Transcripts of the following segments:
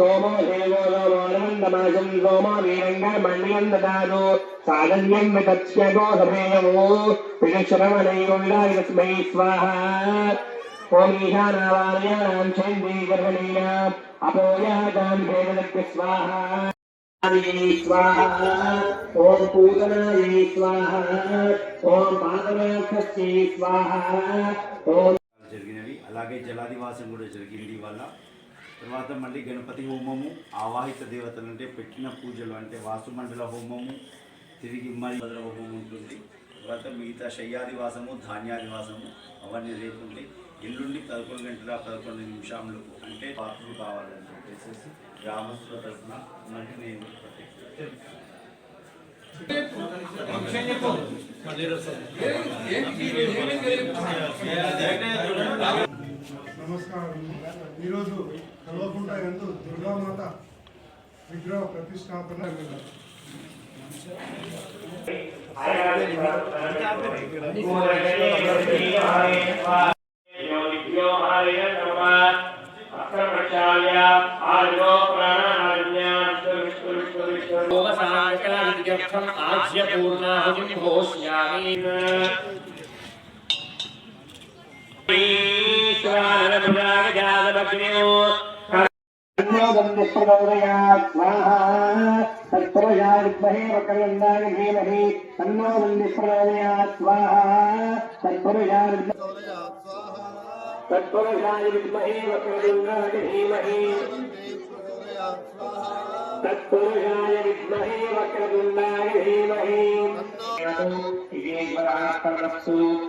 స్వాహ సోమో దేవో లోమోనందమాజం సోమో వీరంగమణ్యం దదాదు సాగన్యం వితత్స్య గోధమేయమో విషశ్రవణైగుండాయ తస్మై స్వాహ ఓం ఈశానావాలయానాం చండీగర్హణీయాం అపోయాదాం భేదలక్య స్వాహ స్వాహ ఓం పూతనాయ స్వాహ ఓం పాదనాథస్యై స్వాహ ఓం జరిగినవి. అలాగే జలాదివాసం కూడా జరిగింది వల్ల తర్వాత మళ్ళీ గణపతి హోమము ఆవాహిత దేవతలు అంటే పెట్టిన పూజలు అంటే వాసుమండల హోమము తిరిగి మరి హోమం ఉంటుంది తర్వాత మిగతా శయ్యాదివాసము ధాన్యాదివాసము అవన్నీ రేపు ఉంటాయి ఎల్లుండి పదకొండు గంటల పదకొండు నిమిషంలో అంటే పాత్రలు కావాలని చెప్పేసి గ్రామస్తుల తరఫున మరి నేను నమస్కారం. ఈరోజు కల్వకుంట ఎందు దుర్గామాత విగ్రహ ప్రతిష్టాపన तत्पुरुषाय वक्रवन्दाय धीमहि तन्नो वन्दे स्वाहा तत्पुरुषाय तत्पुरुषाय विद्महे वक्रतुण्डाय धीमहि तत्पुरुषाय विद्महे वक्रतुण्डाय धीमहि इतीश्वरात्मनस्तु साधन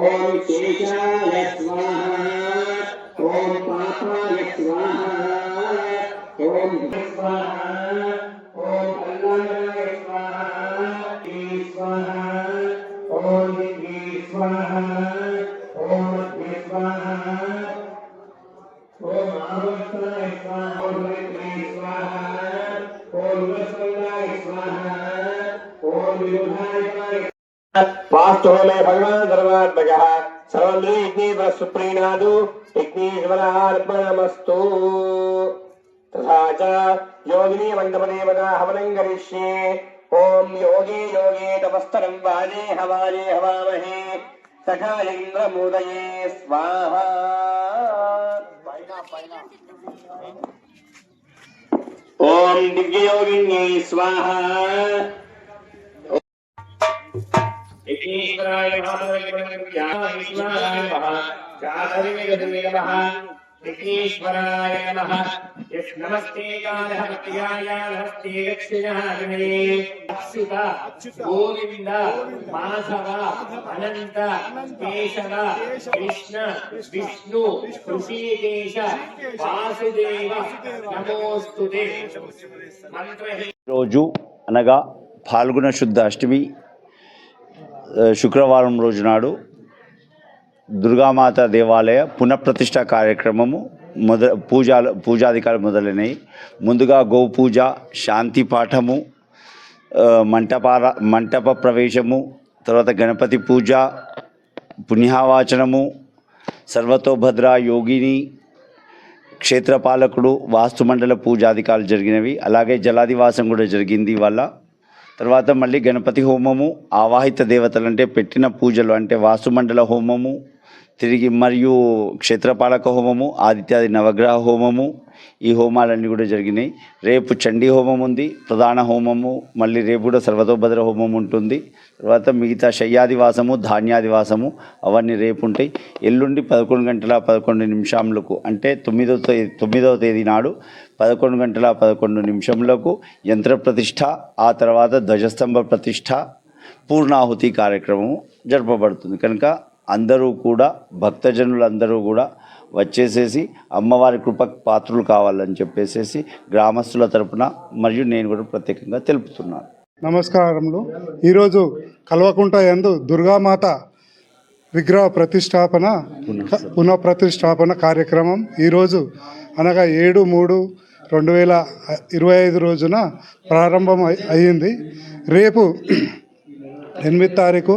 ఓం కేశాయ స్వాహ ఓం పాపాయ స్వాహ ఓం స్వాహ ఓం కళ్యాణాయ స్వాహ స్వాహ ఓం స్వాహ ఓం స్వాహ ఓం ఆవర్తనాయ స్వాహ ఓం స్వాహ ఓం స్వాహ ఓం విభాయ వాస్తవమే భగవాన్ సర్వాత్మక సర్వీ యజ్ఞేశ్వర సుప్రీణాదు యజ్ఞేశ్వర అర్పణమస్తు తథాచ యోగిని మండపదేవత హవనం కరిష్యే. ఓం యోగే యోగే తపస్తరం వాజే హవాలే హవామహే. సఖాలింద్రమూదయే స్వాహ. ఓం దివ్యయోగిణ్యై స్వాహ. सर्वं यज्ञेश्वर सुप्रीणादु यज्ञेश्वरार्पणमस्तु तथा च योगिनी मण्डपदेवता हवनं करिष्ये ॐ योगे योगे तपस्तरं वाजे हवाजे हवामहे सखा इन्द्रमुदये स्वाहा ॐ दिव्ययोगिन्यै स्वाहा विघ्नेश्वराय नमः विघ्नेश्वराय नमः नमस्ते कालः भक्त्याय नमस्ते दक्षिणाग्ने अच्युत गोविन्द माधव अनन्त केशव कृष्ण विष्णु ऋषिकेश वासुदेव नमोऽस्तुते मन्त्रहे రోజు అనగా పాల్గొన శుద్ధ అష్టమి ఆ, శుక్రవారం రోజు నాడు దుర్గామాత దేవాలయ పునఃప్రతిష్ట కార్యక్రమము మొద పూజాలు పూజాధికారులు మొదలైనవి. ముందుగా గోపూజ శాంతి పాఠము మంటపార మంటప ప్రవేశము తర్వాత గణపతి పూజ పుణ్యావాచనము సర్వతోభద్ర యోగిని క్షేత్రపాలకుడు వాస్తుమండల పూజాధికారులు జరిగినవి. అలాగే జలాదివాసం కూడా జరిగింది వల్ల తర్వాత మళ్ళీ గణపతి హోమము ఆవాహిత దేవతలు అంటే పెట్టిన పూజలు అంటే వాసుమండల హోమము తిరిగి మరియు క్షేత్రపాలక హోమము ఆదిత్యాది నవగ్రహ హోమము ఈ హోమాలన్నీ కూడా జరిగినాయి. రేపు చండీ హోమం ఉంది ప్రధాన హోమము మళ్ళీ రేపు కూడా సర్వతోభద్ర హోమం ఉంటుంది. తర్వాత మిగతా శయ్యాదివాసము ధాన్యాదివాసము అవన్నీ రేపు ఉంటాయి. ఎల్లుండి పదకొండు గంటల పదకొండు నిమిషాలకు అంటే తొమ్మిదవ తేదీ తొమ్మిదవ తేదీ నాడు పదకొండు గంటల పదకొండు నిమిషములకు యంత్ర ప్రతిష్ట ఆ తర్వాత ధ్వజస్తంభ ప్రతిష్ట పూర్ణాహుతి కార్యక్రమం జరపబడుతుంది. కనుక అందరూ కూడా భక్తజనులందరూ కూడా వచ్చేసేసి అమ్మవారి కృపకు పాత్రలు కావాలని చెప్పేసేసి గ్రామస్తుల తరపున మరియు నేను కూడా ప్రత్యేకంగా తెలుపుతున్నాను. నమస్కారములు. ఈరోజు కల్వకుంట యందు దుర్గామాత విగ్రహ ప్రతిష్టాపన పునః ప్రతిష్టాపన కార్యక్రమం. ఈరోజు అనగా ఏడు మూడు రెండు వేల ఇరవై ఐదు రోజున ప్రారంభం అయ్యింది. రేపు ఎనిమిది తారీఖు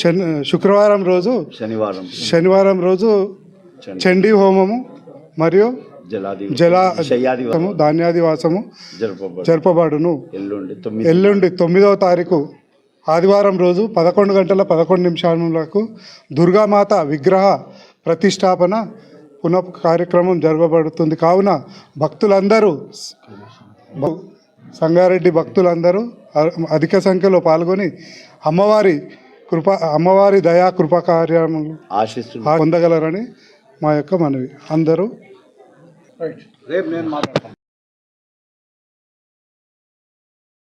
శని శుక్రవారం రోజు శనివారం. శనివారం రోజు చండీ హోమము మరియు జలాది జల శయ్యాదివాసము ధాన్యాదివాసము జరపబడు. జరపబడును. ఎల్లుండి తొమ్మిది. ఎల్లుండి తొమ్మిదవ తారీఖు ఆదివారం రోజు పదకొండు గంటల పదకొండు నిమిషాలకు దుర్గామాత విగ్రహ ప్రతిష్టాపన పునః కార్యక్రమం జరగబడుతుంది కావున భక్తులందరూ సంగారెడ్డి భక్తులందరూ అధిక సంఖ్యలో పాల్గొని అమ్మవారి కృప అమ్మవారి దయా కృపా కార్యములు ఆశిస్తు పొందగలరని మా యొక్క మనవి. అందరూ రేపు నేను మాట్లాడతాను.